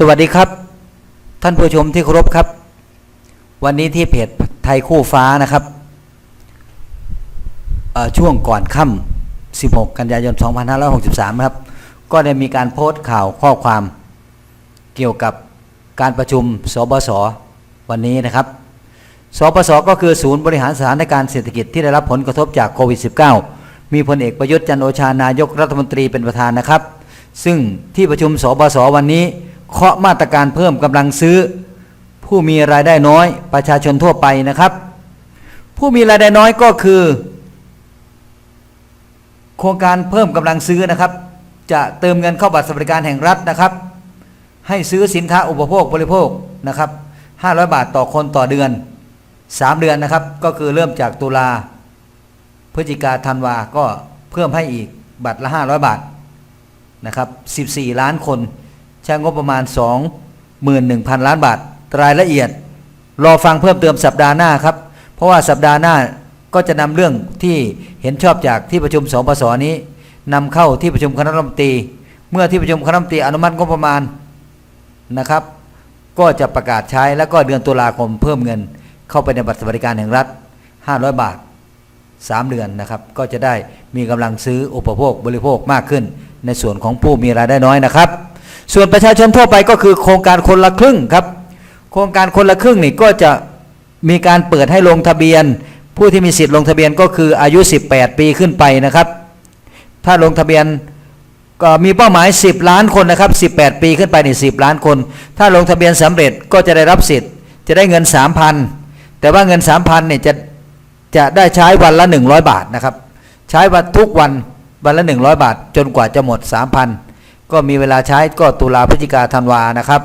สวัสดีครับ ท่านผู้ชมที่เคารพครับ วันนี้ที่เพจไทยคู่ฟ้านะครับช่วงก่อนค่ำ16 กันยายน 2563 ครับ ก็ได้มีการโพสต์ข่าวข้อความ เกี่ยวกับการประชุมสบสวันนี้นะครับสปสก็คือศูนย์บริหารสถานการณ์เศรษฐกิจที่ได้รับผลกระทบจากโควิด -19 มีพลเอกประยุทธ์จันโอชานายกรัฐมนตรีเป็นประธานนะครับ ซึ่งที่ประชุมสบสวันนี้ เคาะมาตรการเพิ่มกำลังซื้อ ผู้มีรายได้น้อยประชาชนทั่วไปนะครับ ผู้มีรายได้น้อยก็คือ โครงการเพิ่มกำลังซื้อนะครับ จะเติมเงินเข้าบัตรสวัสดิการแห่งรัฐนะครับ ให้ซื้อสินค้าอุปโภคบริโภคนะครับ 500 บาทต่อคนต่อเดือน 3 เดือนนะครับ ก็คือเริ่มจากตุลาพฤศจิกาธันวาก็เพิ่มให้อีกบัตรละ 500 บาทนะครับ 14 ล้านคน ใช้งบประมาณ 21,000 ล้านบาท รายละเอียด รอฟังเพิ่มเติมสัปดาห์หน้าครับ เพราะว่าสัปดาห์หน้าก็จะนำเรื่องที่เห็นชอบจากที่ประชุมสปสนี้นำเข้าที่ประชุมคณะรัฐมนตรี เมื่อที่ประชุมคณะรัฐมนตรีอนุมัติงบประมาณนะครับ ก็จะประกาศใช้แล้วก็เดือนตุลาคมเพิ่มเงิน เข้าไปในบัตรสวัสดิการแห่งรัฐ 500 บาท 3 เดือนนะครับ ก็จะได้มีกำลังซื้ออุปโภคบริโภคมากขึ้น ในส่วนของผู้มีรายได้น้อยนะครับ ส่วนประชาชนทั่วไปก็คือโครงการคนละครึ่งครับ โครงการคนละครึ่งนี่ก็จะมีการเปิดให้ลงทะเบียน ผู้ที่มีสิทธิ์ลงทะเบียนก็คืออายุ 18 ปีขึ้นไปนะครับ ถ้าลงทะเบียนก็มีเป้าหมาย 10 ล้านคนนะครับ 18 ปีขึ้นไปนี่10 ล้านคน ถ้าลงทะเบียนสำเร็จก็จะได้รับสิทธิ์ จะได้เงิน 3,000 แต่ว่าเงิน 3,000เนี่ยจะจะได้ใช้วันละ 100 บาทนะครับ ใช้วันทุกวันวันละ 100 บาท จนกว่าจะหมด 3,000 ก็มีเวลาใช้ก็ตุลาพฤศจิกาธันวานะครับ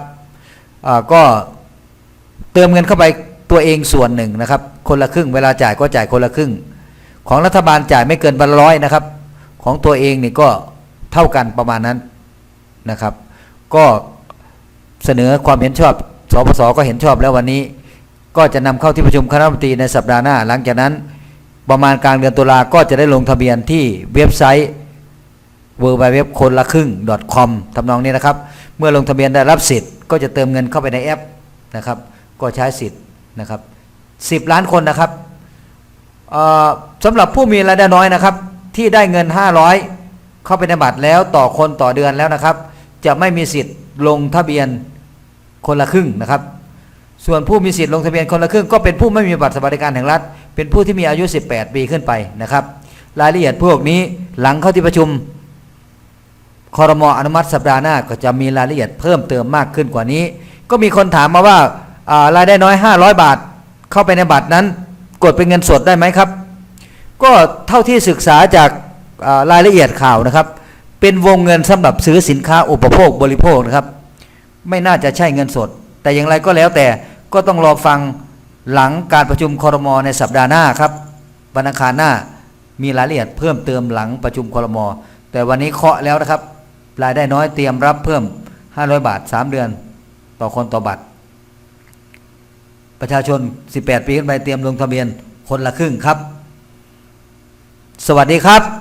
ก็เติมเงินเข้าไปตัวเองส่วนหนึ่งนะครับ คนละครึ่งเวลาจ่ายก็จ่ายคนละครึ่ง ของรัฐบาลจ่ายไม่เกินวันละร้อยนะครับ ของตัวเองนี่ก็เท่ากันประมาณนั้นนะครับ ก็เสนอความเห็นชอบสปสก็เห็นชอบแล้ววันนี้ ก็จะนำเข้าที่ประชุมคณะรัฐมนตรีในสัปดาห์หน้า หลังจากนั้นประมาณกลางเดือนตุลาก็จะได้ลงทะเบียนที่เว็บไซต์ w w w คนละครึ่ง .com ทำนองนี้นะครับ เมื่อลงทะเบียนได้รับสิทธิ์ ก็จะเติมเงินเข้าไปในแอปนะครับ ก็ใช้สิทธิ์นะครับ 10 ล้านคนนะครับเอ่อสำหรับผู้มีรายได้น้อยนะครับ ที่ได้เงิน 500 เข้าไปในบัตรแล้วต่อคนต่อเดือนแล้วนะครับ จะไม่มีสิทธิ์ลงทะเบียนคนละครึ่งนะครับ ส่วนผู้มีสิทธิ์ลงทะเบียนคนละครึ่ง ก็เป็นผู้ไม่มีบัตรสวัสดิการแห่งรัฐ เป็นผู้ที่มีอายุ 18 ปีขึ้นไปนะครับ รายละเอียดพวกนี้หลังเข้าที่ประชุม คอรมออนุมัติสัปดาห์หน้าก็จะมีรายละเอียดเพิ่มเติมมากขึ้นกว่านี้ ก็มีคนถามมาว่ารายได้น้อย 500 บาท เข้าไปในบัตรนั้น กดเป็นเงินสดได้ไหมครับ ก็เท่าที่ศึกษาจากรายละเอียดข่าวนะครับ เป็นวงเงินสำหรับซื้อสินค้าอุปโภคบริโภคนะครับ ไม่น่าจะใช่เงินสด แต่อย่างไรก็แล้วแต่ก็ต้องรอฟังหลังการประชุมคอรมอในสัปดาห์หน้าครับวันอังคารหน้ามีรายละเอียดเพิ่มเติมหลังประชุมคอรมอแต่วันนี้เคาะแล้วนะครับ รายได้น้อยเตรียมรับเพิ่ม 500 บาท 3 เดือน ต่อคนต่อบัตร ประชาชน 18 ปีขึ้นไปเตรียมลงทะเบียนคนละครึ่งครับ สวัสดีครับ